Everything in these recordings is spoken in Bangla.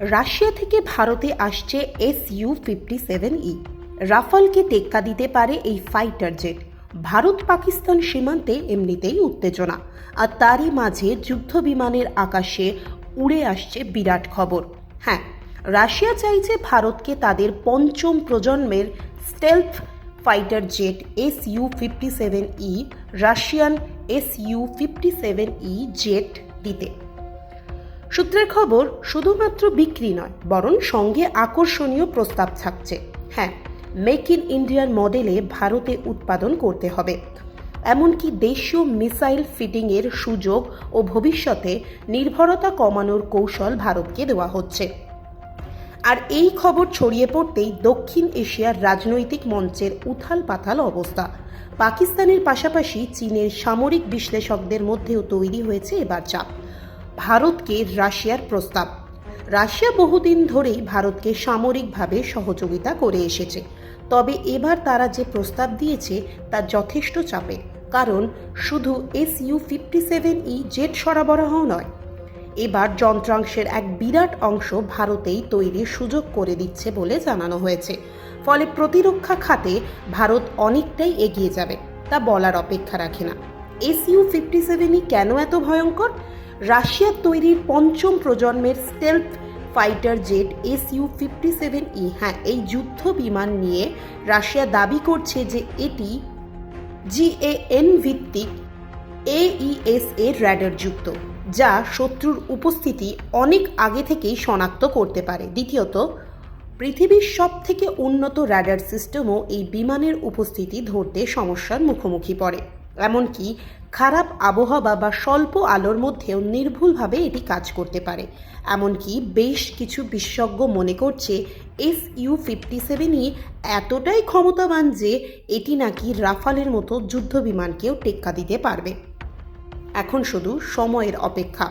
রাশিয়া থেকে ভারতে আসছে S U fifty seven E. রাফালকে টেক্কা দিতে পারে এই ফাইটার জেট। ভারত পাকিস্তান সীমান্তে এমনিতেই উত্তেজনা। আর তারই মাঝে যুদ্ধ বিমানের আকাশে উড়ে আসছে বিরাট খবর। হ্যাঁ রাশিয়া চাইছে ভারতকে তাদের পঞ্চম প্রজন্মের stealth fighter jet S U fifty seven E, Russian S U fifty seven E jet দিতে। সূত্রের খবর, শুধুমাত্র বিক্রি নয়, বরং সঙ্গে আকর্ষণীয় প্রস্তাব থাকছে। হ্যাঁ মেক ইন ইন্ডিয়ার মডেলে ভারতে উৎপাদন করতে হবে। এমনকি দেশীয় মিসাইল ফিটিংয়ের সুযোগ ও ভবিষ্যতে নির্ভরতা কমানোর কৌশল ভারতকে দেওয়া হচ্ছে। আর এই খবর ছড়িয়ে পড়তেই দক্ষিণ এশিয়ার রাজনৈতিক মঞ্চের উথাল পাথাল অবস্থা। পাকিস্তানের পাশাপাশি চীনের সামরিক বিশ্লেষকদের মধ্যেও তৈরি হয়েছে এবার চাপ। ভারতকে রাশিয়ার প্রস্তাব। রাশিয়া বহুদিন ধরেই ভারতকে সামরিকভাবে সহযোগিতা করে এসেছে। তবে এবার তারা যে প্রস্তাব দিয়েছে, তা যথেষ্ট চাপে। কারণ, শুধু S U fifty seven E jet সরবরাহ নয়, এবার যন্ত্রাংশের এক বিরাট অংশ ভারতেই তৈরির সুযোগ করে দিচ্ছে বলে জানানো হয়েছে। ফলে প্রতিরক্ষা খাতে ভারত অনেকটাই এগিয়ে যাবে, তা বলার অপেক্ষা রাখে না। এসইউ ফিফটি সেভেনই কেন এত ভয়ঙ্কর? রাশিয়ার তৈরির পঞ্চম প্রজন্মের stealth fighter jet S U fifty seven E হ্যাঁ এই যুদ্ধ বিমান নিয়ে রাশিয়া দাবি করছে যে এটি জিএএন ভিত্তিক এইএস এর র্যাডার যুক্ত, যা শত্রুর উপস্থিতি অনেক আগে থেকেই শনাক্ত করতে পারে। দ্বিতীয়ত, পৃথিবীর সব থেকে উন্নত র্যাডার সিস্টেমও এই বিমানের উপস্থিতি ধরতে সমস্যার মুখোমুখি পড়ে। এমনকি খারাপ আবহাওয়া বা স্বল্প আলোর মধ্যেও নির্ভুলভাবে এটি কাজ করতে পারে। এমনকি বেশ কিছু বিশেষজ্ঞ মনে করছে এস ইউ ফিফটি সেভেনই এতটাই ক্ষমতাবান যে এটি নাকি রাফালের মতো যুদ্ধ বিমানকেও টেক্কা দিতে পারবে। এখন শুধু সময়ের অপেক্ষা।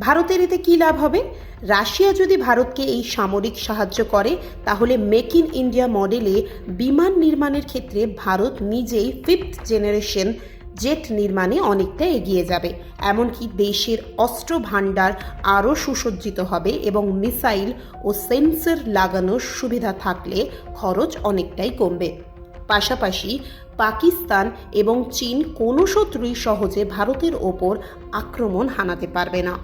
ভারতের এতে কী লাভ হবে? রাশিয়া যদি ভারতকে এই সামরিক সাহায্য করে, তাহলে মেক ইন ইন্ডিয়া মডেলে বিমান নির্মাণের ক্ষেত্রে ভারত নিজেই ফিফথ জেনারেশন জেট নির্মাণে অনেকটা এগিয়ে যাবে। এমনকি দেশের অস্ত্র ভাণ্ডার আরও সুসজ্জিত হবে এবং মিসাইল ও সেন্সর লাগানোর সুবিধা থাকলে খরচ অনেকটাই কমবে। পাশাপাশি পাকিস্তান এবং চীন কোনো শত্রুই সহজে ভারতের ওপর আক্রমণ হানাতে পারবে না।